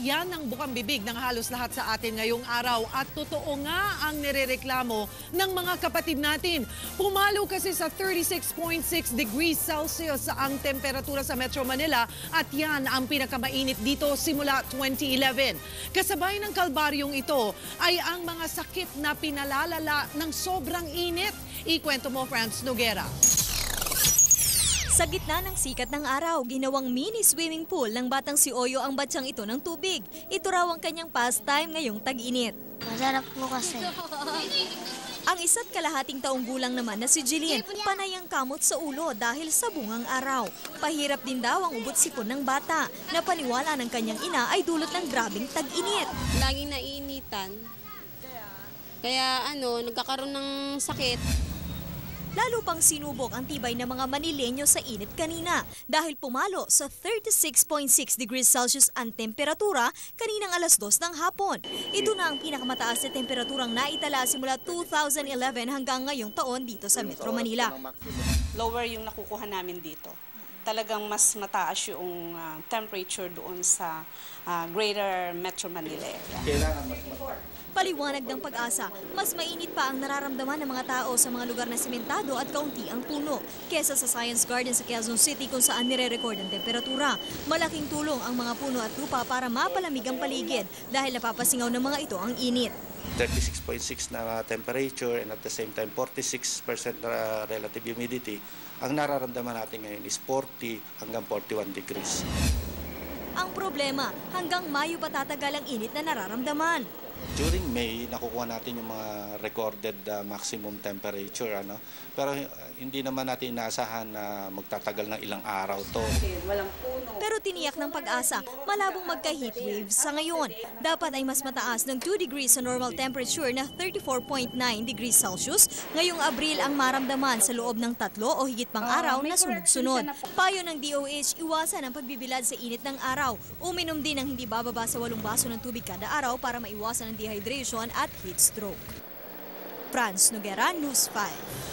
yan ang bukang bibig ng halos lahat sa atin ngayong araw. At totoo nga ang nirereklamo ng mga kapatid natin. Pumalo kasi sa 36.6 degrees Celsius ang temperatura sa Metro Manila at yan ang pinakamainit dito simula 2011. Kasabay ng kalbaryong ito ay ang mga sakit na pinalalala ng sobrang init. Ikwento mo, Franz Noguera. Sa gitna ng sikat ng araw, ginawang mini swimming pool ng batang si Oyo ang batsyang ito ng tubig. Ito raw ang kanyang pastime ngayong tag-init. Masarap po kasi. Ang isa't kalahating taong gulang naman na si Jillian, panay ang kamot sa ulo dahil sa bungang araw. Pahirap din daw ang ubot sipon ng bata, na paniwala ng kanyang ina ay dulot ng grabing tag-init. laging naiinitan. Kaya ano, nagkakaroon ng sakit. Lalo pang sinubok ang tibay ng mga Manileño sa init kanina dahil pumalo sa 36.6 degrees Celsius ang temperatura kaninang alas 2 ng hapon. Ito na ang pinakamataas na temperaturang naitala simula 2011 hanggang ngayong taon dito sa Metro Manila. lower yung nakukuha namin dito. Talagang mas mataas yung ah, temperature doon sa ah, greater Metro Manila area. Paliwanag ng pag-asa, mas mainit pa ang nararamdaman ng mga tao sa mga lugar na sementado at kaunti ang puno kesa sa Science Garden sa Quezon City kung saan nire-record ang temperatura. Malaking tulong ang mga puno at lupa para mapalamig ang paligid dahil napapasingaw ng mga ito ang init. 36.6 na temperature and at the same time 46% na relative humidity, ang nararamdaman natin ngayon is 40 hanggang 41 degrees. Ang problema, hanggang Mayo pa tatagal ang init na nararamdaman. During May, nakukuha natin yung mga recorded uh, maximum temperature. Ano? Pero uh, hindi naman natin inaasahan na magtatagal ng ilang araw to. Pero tiniyak ng pag-asa, malabong magka-heat waves sa ngayon. Dapat ay mas mataas ng 2 degrees sa normal temperature na 34.9 degrees Celsius. Ngayong Abril ang maramdaman sa loob ng tatlo o higit pang araw na sunod-sunod. Payo ng DOH, iwasan ang pagbibilad sa init ng araw. Uminom din ng hindi bababa sa walong baso ng tubig kada araw para maiwasan ang dehydration at heat stroke. Franz Noguera, News 5.